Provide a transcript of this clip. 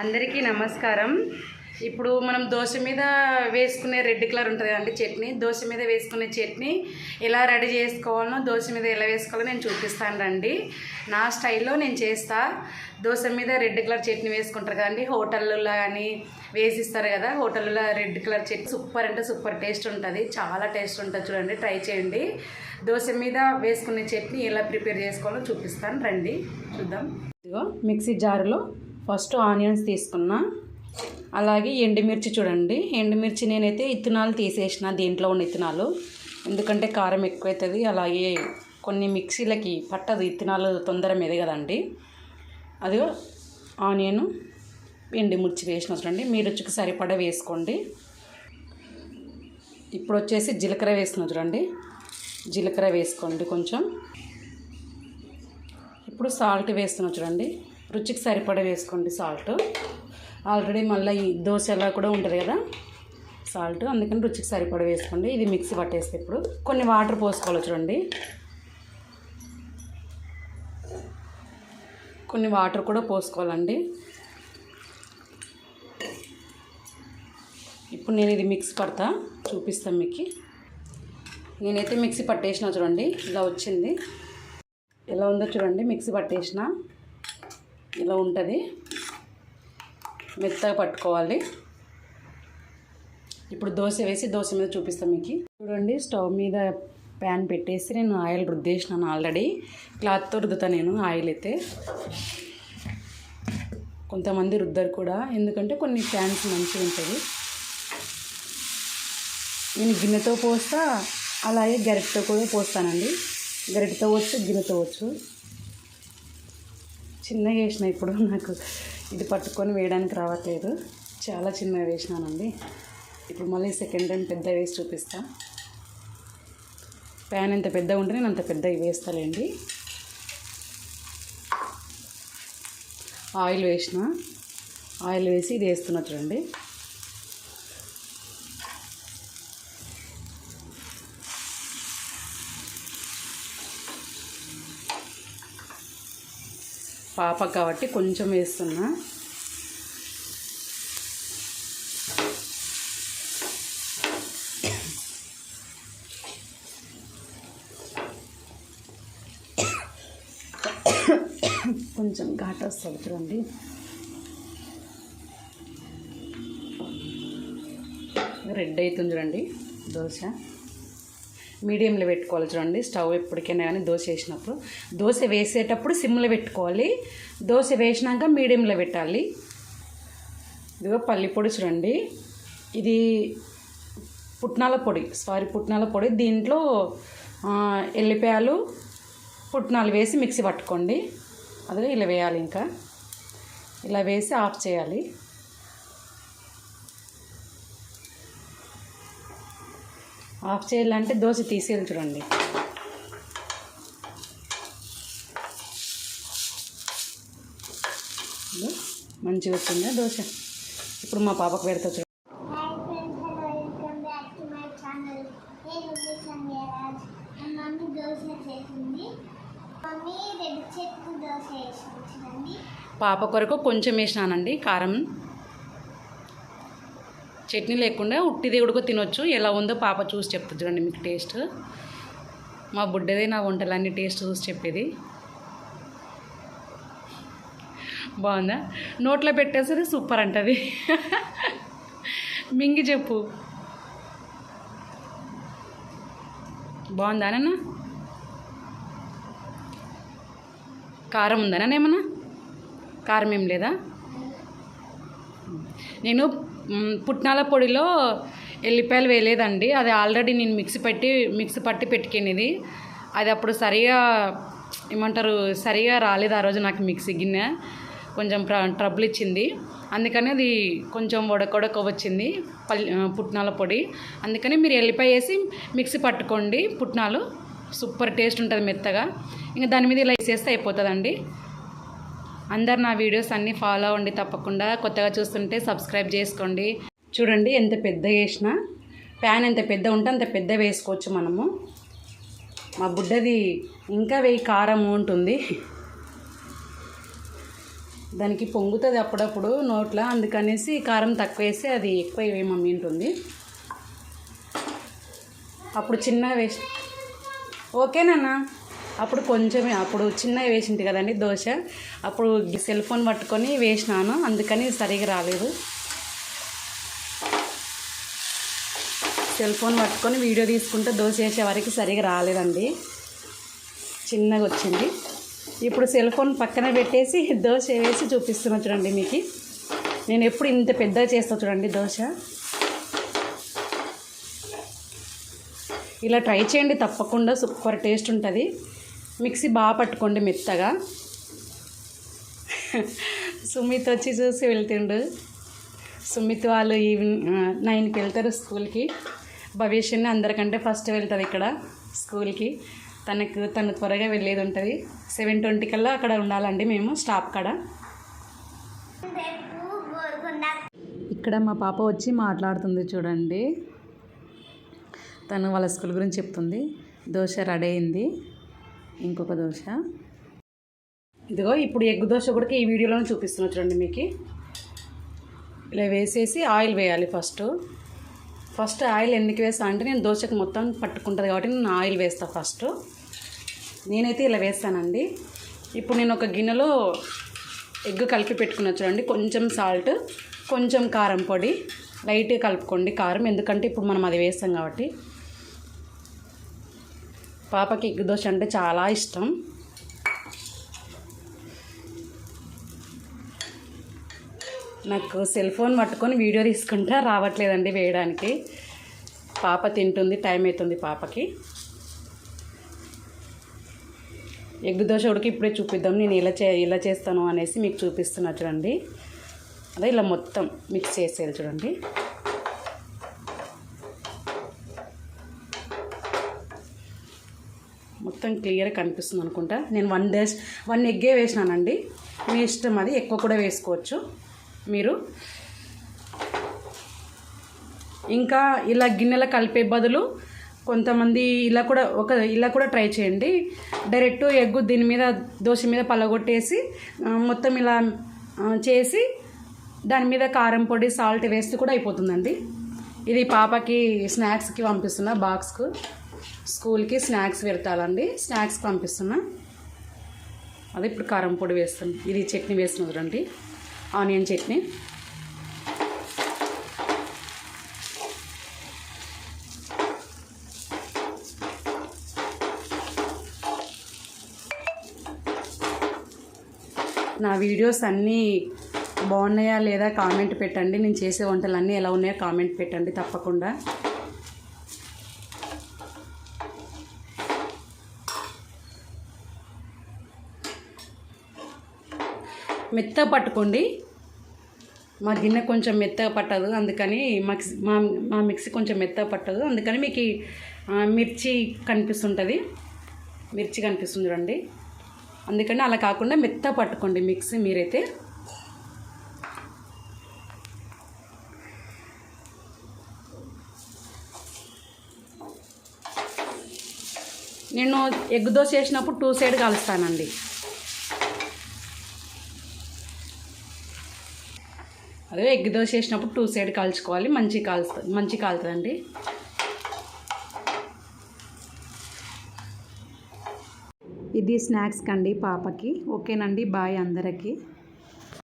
అందరికీ నమస్కారం. ఇప్పుడు మనం దోశ మీద వేసుకునే రెడ్ కలర్ ఉంటుంది కదండి చట్నీ. దోశ మీద వేసుకునే చట్నీ ఎలా రెడీ చేసుకోవాలనో దోశ మీద ఎలా వేసుకోవాలో నేను చూపిస్తాను రండి. నా స్టైల్లో నేను చేస్తా. దోశ మీద రెడ్ కలర్ చట్నీ వేసుకుంటారు కదండి. హోటల్లో కానీ వేసిస్తారు కదా హోటల్లో రెడ్ కలర్ చట్నీ. సూపర్ అంటే సూపర్ టేస్ట్ ఉంటుంది. చాలా టేస్ట్ ఉంటుంది చూడండి ట్రై చేయండి. దోశ మీద వేసుకునే చట్నీ ఎలా ప్రిపేర్ చేసుకోవాలో చూపిస్తాను రండి. చూద్దాం. ఇదిగో మిక్సీ జారులో ఫస్ట్ ఆనియన్స్ తీసుకున్నా. అలాగే ఎండుమిర్చి చూడండి. ఎండుమిర్చి నేనైతే ఇత్తనాలు తీసేసిన దీంట్లో ఉన్న ఇత్తనాలు ఎందుకంటే కారం ఎక్కువవుతుంది అలాగే కొన్ని మిక్సీలకి పట్టదు. ఇత్తనాలు తొందర మీద కదండి అదిగో ఆనియన్ ఎండుమిర్చి వేసిన చూడండి. మీ రుచికి సరిపడా వేసుకోండి. ఇప్పుడు వచ్చేసి జీలకర్ర వేసిన చూడండి. జీలకర్ర వేసుకోండి కొంచెం. ఇప్పుడు సాల్ట్ వేస్తున్నా చూడండి. రుచికి సరిపడా వేసుకోండి సాల్ట్. ఆల్రెడీ మళ్ళీ ఈ దోశలా కూడా ఉంటుంది కదా సాల్ట్. అందుకని రుచికి సరిపడా వేసుకోండి. ఇది మిక్సీ పట్టేస్తే ఇప్పుడు కొన్ని వాటర్ పోసుకోవాలి చూడండి. కొన్ని వాటర్ కూడా పోసుకోవాలండి. ఇప్పుడు నేను ఇది మిక్స్ పడతా చూపిస్తాను మీకు. నేనైతే మిక్సీ పట్టేసిన చూడండి ఇలా వచ్చింది. ఎలా ఉందో చూడండి మిక్సీ పట్టేసిన. ఇలా ఉంటుంది. మెత్తగా పట్టుకోవాలి. ఇప్పుడు దోశ వేసి దోశ మీద చూపిస్తాం మీకు. చూడండి స్టవ్ మీద ప్యాన్ పెట్టేసి నేను ఆయిల్ రుద్దేసినాను ఆల్రెడీ. క్లాత్తో రుద్దుతా నేను ఆయిల్ అయితే. కొంతమంది రుద్దరు కూడా ఎందుకంటే కొన్ని ప్యాన్స్ మంచిగా ఉంటుంది నేను గిన్నెతో పోస్తా అలాగే గరిటతో కూడా పోస్తానండి. గరిటతో వచ్చు గిన్నెతో వచ్చు చిన్నగా వేసిన ఇప్పుడు నాకు ఇది పట్టుకొని వేయడానికి రావట్లేదు. చాలా చిన్నగా వేసినానండి. ఇప్పుడు మళ్ళీ సెకండ్ టైం పెద్ద వేసి చూపిస్తా. ప్యాన్ ఎంత పెద్దగా ఉంటే నేను అంత పెద్దగా వేస్తాలేండి. ఆయిల్ వేసిన. ఆయిల్ వేసి ఇది వేస్తున్నా చూడండి. పాప కాబట్టి కొంచెం వేస్తున్నా. కొంచెం ఘాట వస్తుంది చూడండి. రెడ్ అవుతుంది చూడండి దోశ. మీడియంలో పెట్టుకోవాలి చూడండి. స్టవ్ ఎప్పటికైనా కానీ దోశ వేసినప్పుడు. దోశ వేసేటప్పుడు సిమ్లో పెట్టుకోవాలి. దోశ వేసినాక మీడియంలో పెట్టాలి. ఇదిగో పల్లి పొడి చూడండి. ఇది పుట్నాల పొడి. సారీ పుట్నాల పొడి. దీంట్లో ఎల్లిపాయలు పుట్నాలు వేసి మిక్సీ పట్టుకోండి. అదే ఇలా వేయాలి ఇంకా. ఇలా వేసి ఆఫ్ చేయాలి. ఆఫ్ చేయాలంటే దోశ తీసేయాలి చూడండి. మంచిగా వచ్చిందా దోశ? ఇప్పుడు మా పాపకు పెడతా చూడండి మమ్మీ దోశ చేసింది మమ్మీ రెడ్ చెట్టు దోశ చూడండి పాప కొరకు కొంచెం వేసినానండి కారం. చట్నీ లేకుండా ఉట్టిది కూడా తినొచ్చు. ఎలా ఉందో పాప చూసి చెప్తుంది చూడండి మీకు టేస్ట్. మా బుడ్డదే నా వంటలన్నీ టేస్ట్ చూసి చెప్పేది. బాగుందా? నోట్లో పెట్టేసరి సూపర్ అంటది. మింగి చెప్పు. బాగుందా నాన్న? కారం ఉందా నాన్న ఏమన్నా? కారం ఏం లేదా? నేను పుట్నాల పొడిలో ఎల్లిపాయలు వేయలేదండి. అది ఆల్రెడీ నేను మిక్సీ పెట్టి మిక్సీ పట్టి పెట్టుకునేది. అది అప్పుడు సరిగా ఏమంటారు సరిగా రాలేదు ఆ రోజు నాకు మిక్సీ గిన్నె. కొంచెం ట్రబుల్ ఇచ్చింది. అందుకని అది కొంచెం ఉడకొడక వచ్చింది పల్లి పుట్నాల పొడి. అందుకని మీరు ఎల్లిపాయ వేసి మిక్సీ పట్టుకోండి. పుట్నాలు సూపర్ టేస్ట్ ఉంటుంది మెత్తగా. ఇంకా దాని మీద ఇలా వేసేస్తే అయిపోతుందండి. అందరు నా వీడియోస్ అన్నీ ఫాలో అవ్వండి తప్పకుండా. కొత్తగా చూస్తుంటే సబ్స్క్రైబ్ చేసుకోండి. చూడండి ఎంత పెద్ద వేసిన ప్యాన్ ఎంత పెద్ద ఉంటే అంత పెద్ద వేసుకోవచ్చు మనము. మా బుడ్డది ఇంకా వెయ్యి కారం ఉంటుంది. దానికి పొంగుతుంది అప్పుడప్పుడు నోట్లో. అందుకనేసి కారం తక్కువ వేసి అది ఎక్కువ వేయ మమ్మీ ఉంటుంది అప్పుడు చిన్నగా వేసి ఓకేనన్నా అప్పుడు కొంచెమే అప్పుడు చిన్నవి వేసింది కదండి దోశ. అప్పుడు సెల్ ఫోన్ పట్టుకొని వేసినాను అందుకని సరిగా రాలేదు. సెల్ ఫోన్ పట్టుకొని వీడియో తీసుకుంటే దోశ వేసే వరకు సరిగా రాలేదండి. చిన్నగా వచ్చింది. ఇప్పుడు సెల్ ఫోన్ పక్కన పెట్టేసి దోశ వేసి చూపిస్తున్నా చూడండి మీకు. నేను ఎప్పుడు ఇంత పెద్దగా చేస్తా చూడండి దోశ. ఇలా ట్రై చేయండి తప్పకుండా సూపర్ టేస్ట్ ఉంటుంది. మిక్సీ బాగా పట్టుకోండి మెత్తగా. సుమిత్ వచ్చి చూసి వెళ్తుండు. సుమిత్ వాళ్ళు ఈవినింగ్ నైన్కి వెళ్తారు స్కూల్కి. భవిష్యత్ని అందరికంటే ఫస్ట్ వెళ్తుంది ఇక్కడ స్కూల్కి. తనకు తను త్వరగా వెళ్ళేది ఉంటుంది. సెవెన్ ట్వంటీ కల్లా అక్కడ ఉండాలండి మేము స్టాప్ కాడ. ఇక్కడ మా పాప వచ్చి మాట్లాడుతుంది చూడండి. తను వాళ్ళ స్కూల్ గురించి చెప్తుంది. దోశ రెడీ అయింది. ఇంకొక దోశ. ఇదిగో ఇప్పుడు ఎగ్ దోశ కూడా ఈ వీడియోలోనే చూపిస్తున్నా చూడండి మీకు. ఇలా వేసేసి ఆయిల్ వేయాలి ఫస్ట్. ఫస్ట్ ఆయిల్ ఎందుకు వేస్తా అంటే నేను దోశకు మొత్తం పట్టుకుంటుంది కాబట్టి నేను ఆయిల్ వేస్తాను ఫస్ట్. నేనైతే ఇలా వేస్తానండి. ఇప్పుడు నేను ఒక గిన్నెలో ఎగ్ కలిపి పెట్టుకున్నా చూడండి. కొంచెం సాల్ట్ కొంచెం కారం పొడి. లైట్గా కలుపుకోండి కారం. ఎందుకంటే ఇప్పుడు మనం అది వేస్తాం కాబట్టి. పాపకి ఎగ్ దోశ అంటే చాలా ఇష్టం. నాకు సెల్ ఫోన్ పట్టుకొని వీడియో తీసుకుంటా రావట్లేదండి వేయడానికి. పాప తింటుంది టైం అవుతుంది పాపకి. ఎగ్ దోశ ఉడికి ఇప్పుడే చూపిద్దాం నేను ఇలా చే ఇలా చేస్తాను అనేసి మీకు చూపిస్తున్నా చూడండి. అదే ఇలా మొత్తం మిక్స్ చేసేది చూడండి. మొత్తం క్లియర్గా కనిపిస్తుంది అనుకుంటా. నేను వన్ డేస్ వన్ ఎగ్గే వేసినానండి. మీ ఇష్టం అది ఎక్కువ కూడా వేసుకోవచ్చు. మీరు ఇంకా ఇలా గిన్నెల కలిపే బదులు కొంతమంది ఇలా కూడా ఒక ఇలా కూడా ట్రై చేయండి. డైరెక్ట్ ఎగ్గు దీని మీద దోశ మీద పలగొట్టేసి మొత్తం ఇలా చేసి దాని మీద కారం పొడి సాల్ట్ వేస్తే కూడా అయిపోతుందండి. ఇది పాపకి స్నాక్స్కి పంపిస్తున్న బాక్స్కు స్కూల్కి స్నాక్స్ పెడతాలండి. స్నాక్స్ పంపిస్తున్నా. అదే ఇప్పుడు కారం పొడి వేస్తాను ఇది చట్నీ వేస్తున్నా చూడండి ఆనియన్ చట్నీ. నా వీడియోస్ అన్నీ బాగున్నాయా లేదా కామెంట్ పెట్టండి. నేను చేసే వంటలు అన్నీ ఎలా ఉన్నాయో కామెంట్ పెట్టండి తప్పకుండా. మెత్తగా పట్టుకోండి. మా గిన్నె కొంచెం మెత్తగా పట్టదు అందుకని మిక్సీ మా మా మిక్సీ కొంచెం మెత్తగా పట్టదు అందుకని మీకు మిర్చి కనిపిస్తుంటుంది. మిర్చి కనిపిస్తుంది చూడండి. అందుకని అలా కాకుండా మెత్తగా పట్టుకోండి మిక్సీ మీరైతే. నేను ఎగ్ దోశ వేసినప్పుడు టూ సైడ్ కలుస్తానండి. అదే ఎగ్ దోశ వేసినప్పుడు టూ సైడ్ కాల్చుకోవాలి. మంచి కాలుస్తుంది మంచి కాలుతుందండి ఇది స్నాక్స్ కండి పాపకి. ఓకేనండి బాయ్ అందరికీ.